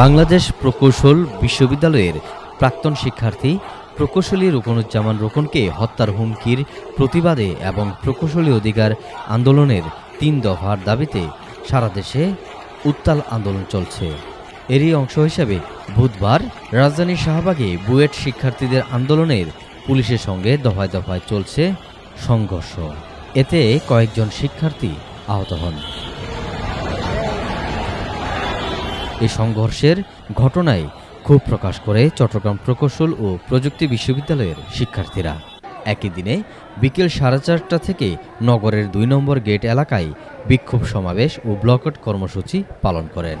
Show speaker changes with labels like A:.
A: বাংলাদেশ প্রকৌশল বিশ্ববিদ্যালয়ের প্রাক্তন শিক্ষার্থী প্রকৌশলী রুকনুজ্জামান রোকনকে হত্যার হুমকির প্রতিবাদে এবং প্রকৌশলী অধিকার আন্দোলনের তিন দফার দাবিতে সারা দেশে উত্তাল আন্দোলন চলছে। এরই অংশ হিসেবে বুধবার রাজধানীর শাহবাগে বুয়েট শিক্ষার্থীদের আন্দোলনের পুলিশের সঙ্গে দফায় দফায় চলছে সংঘর্ষ। এতে কয়েকজন শিক্ষার্থী আহত হন। এই সংঘর্ষের ঘটনায় ক্ষোভ প্রকাশ করে চট্টগ্রাম প্রকৌশল ও প্রযুক্তি বিশ্ববিদ্যালয়ের শিক্ষার্থীরা। একই দিনে বিকেল সাড়ে চারটা থেকে নগরের দুই নম্বর গেট এলাকায় বিক্ষোভ সমাবেশ ও ব্লকট কর্মসূচি পালন করেন।